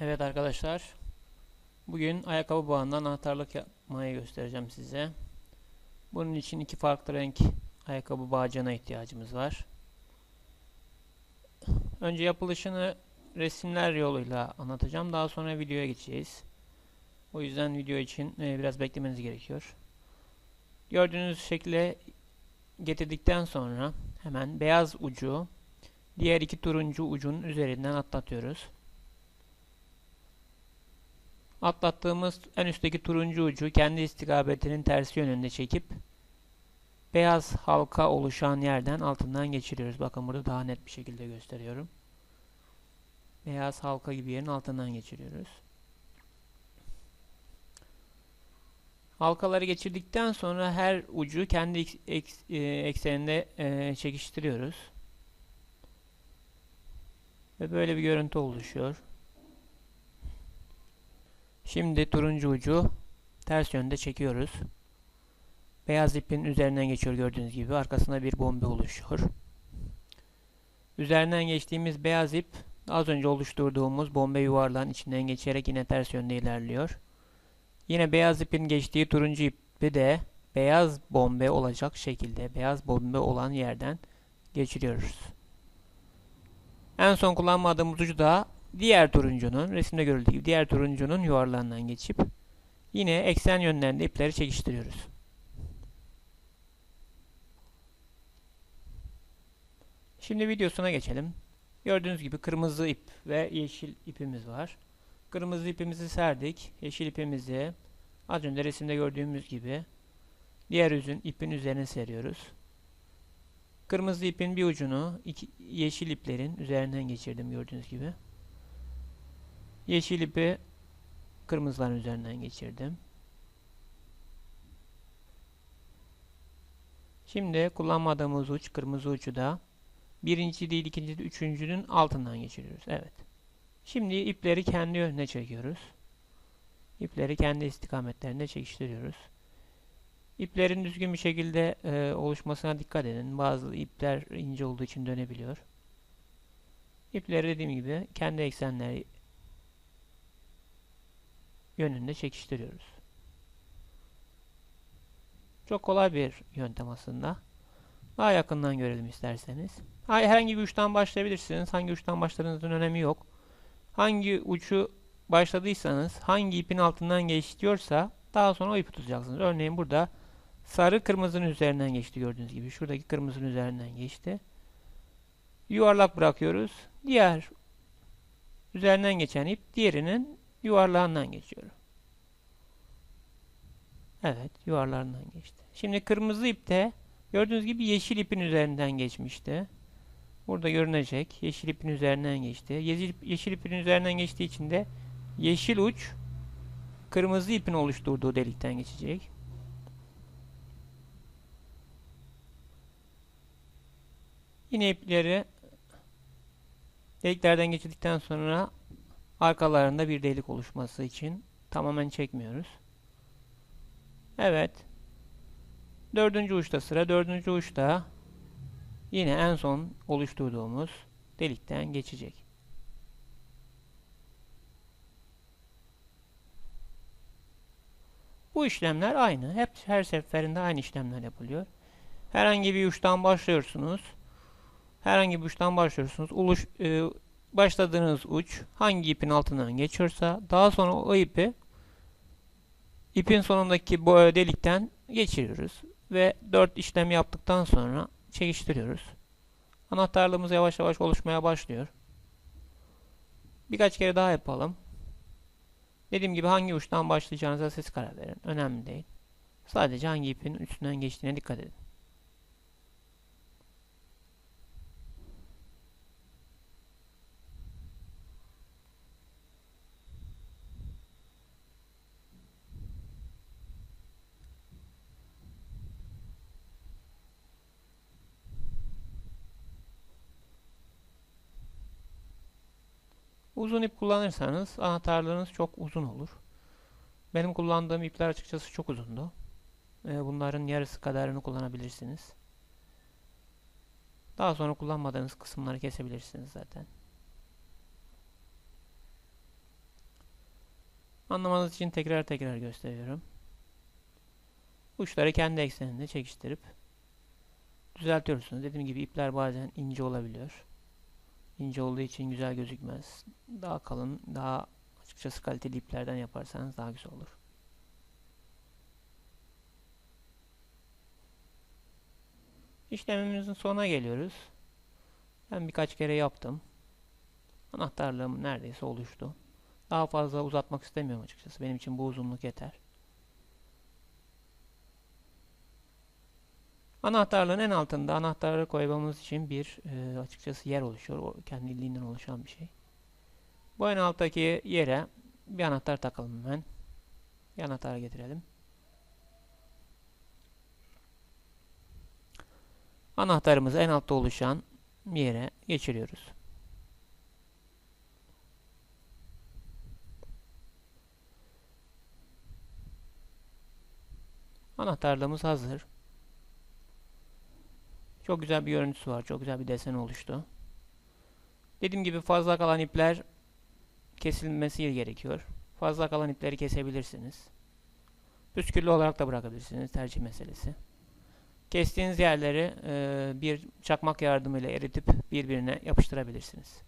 Evet arkadaşlar. Bugün ayakkabı bağından anahtarlık yapmayı göstereceğim size. Bunun için iki farklı renk ayakkabı bağcığına ihtiyacımız var. Önce yapılışını resimler yoluyla anlatacağım. Daha sonra videoya geçeceğiz. O yüzden video için e, biraz beklemeniz gerekiyor. Gördüğünüz şekilde getirdikten sonra hemen beyaz ucu diğer iki turuncu ucun üzerinden atlatıyoruz. Atlattığımız en üstteki turuncu ucu kendi istikametinin tersi yönünde çekip beyaz halka oluşan yerden altından geçiriyoruz. Bakın burada daha net bir şekilde gösteriyorum. Beyaz halka gibi yerin altından geçiriyoruz. Halkaları geçirdikten sonra her ucu kendi e, ekseninde e, çekiştiriyoruz. Ve böyle bir görüntü oluşuyor. Şimdi turuncu ucu ters yönde çekiyoruz. Beyaz ipin üzerinden geçiyor gördüğünüz gibi. Arkasında bir bombe oluşuyor. Üzerinden geçtiğimiz beyaz ip az önce oluşturduğumuz bombe yuvarlağın içinden geçerek yine ters yönde ilerliyor. Yine beyaz ipin geçtiği turuncu ipi de beyaz bombe olacak şekilde beyaz bombe olan yerden geçiriyoruz. En son kullanmadığımız ucu da diğer turuncunun resimde görüldüğü gibi diğer turuncunun yuvarlağından geçip yine eksen yönlerinde ipleri çekiştiriyoruz. Şimdi videosuna geçelim. Gördüğünüz gibi kırmızı ip ve yeşil ipimiz var. Kırmızı ipimizi serdik. Yeşil ipimizi az önce resimde gördüğümüz gibi diğer yüzün ipin üzerine seriyoruz. Kırmızı ipin bir ucunu iki, yeşil iplerin üzerinden geçirdim gördüğünüz gibi. Yeşil ipi kırmızıların üzerinden geçirdim. Şimdi kullanmadığımız uç kırmızı ucu da birinci değil ikinci değil üçüncünün altından geçiriyoruz. Evet. Şimdi ipleri kendi yönüne çekiyoruz. İpleri kendi istikametlerinde çekiştiriyoruz. İplerin düzgün bir şekilde e, oluşmasına dikkat edin. Bazı ipler ince olduğu için dönebiliyor. İpleri dediğim gibi kendi eksenleri yönünde çekiştiriyoruz. Çok kolay bir yöntem aslında. Daha yakından görelim isterseniz. Herhangi bir uçtan başlayabilirsiniz. Hangi uçtan başladığınızın önemi yok. Hangi uçu başladıysanız hangi ipin altından geçiyorsa daha sonra o ipi tutacaksınız. Örneğin burada sarı kırmızının üzerinden geçti gördüğünüz gibi. Şuradaki kırmızının üzerinden geçti. Yuvarlak bırakıyoruz. Diğer üzerinden geçen ip diğerinin yuvarlağından geçiyor. Evet, yuvarlarından geçti. Şimdi kırmızı ipte gördüğünüz gibi yeşil ipin üzerinden geçmişti. Burada görünecek. Yeşil ipin üzerinden geçti. Yeşil, yeşil ipin üzerinden geçtiği için de yeşil uç kırmızı ipin oluşturduğu delikten geçecek. Yine ipleri deliklerden geçirdikten sonra arkalarında bir delik oluşması için tamamen çekmiyoruz. Evet. Dördüncü uçta sıra. Dördüncü uçta yine en son oluşturduğumuz delikten geçecek. Bu işlemler aynı. Hep her seferinde aynı işlemler yapılıyor. Herhangi bir uçtan başlıyorsunuz. Herhangi bir uçtan başlıyorsunuz. Uluş, e, başladığınız uç hangi ipin altından geçiyorsa daha sonra o ipi ipin sonundaki bu delikten geçiriyoruz ve 4 işlem yaptıktan sonra çekiştiriyoruz. Anahtarlığımız yavaş yavaş oluşmaya başlıyor. Birkaç kere daha yapalım. Dediğim gibi hangi uçtan başlayacağınıza siz karar verin. Önemli değil. Sadece hangi ipin üstünden geçtiğine dikkat edin. Uzun ip kullanırsanız anahtarlarınız çok uzun olur. Benim kullandığım ipler açıkçası çok uzundu. Ee, bunların yarısı kadarını kullanabilirsiniz. Daha sonra kullanmadığınız kısımları kesebilirsiniz zaten. Anlamanız için tekrar tekrar gösteriyorum. Uçları kendi ekseninde çekiştirip düzeltiyorsunuz. Dediğim gibi ipler bazen ince olabiliyor. İnce olduğu için güzel gözükmez. Daha kalın, daha açıkçası kaliteli iplerden yaparsanız daha güzel olur. İşlemimizin sonuna geliyoruz. Ben birkaç kere yaptım. Anahtarlığım neredeyse oluştu. Daha fazla uzatmak istemiyorum açıkçası. Benim için bu uzunluk yeter. Anahtarlığın en altında anahtarı koymamız için bir e, açıkçası yer oluşuyor. O kendiliğinden oluşan bir şey. Bu en alttaki yere bir anahtar takalım hemen. Bir anahtar getirelim. Anahtarımızı en altta oluşan yere geçiriyoruz. Anahtarlığımız hazır. Çok güzel bir görüntüsü var. Çok güzel bir desen oluştu. Dediğim gibi fazla kalan ipler kesilmesi gerekiyor. Fazla kalan ipleri kesebilirsiniz. Püsküllü olarak da bırakabilirsiniz. Tercih meselesi. Kestiğiniz yerleri e, bir çakmak yardımıyla eritip birbirine yapıştırabilirsiniz.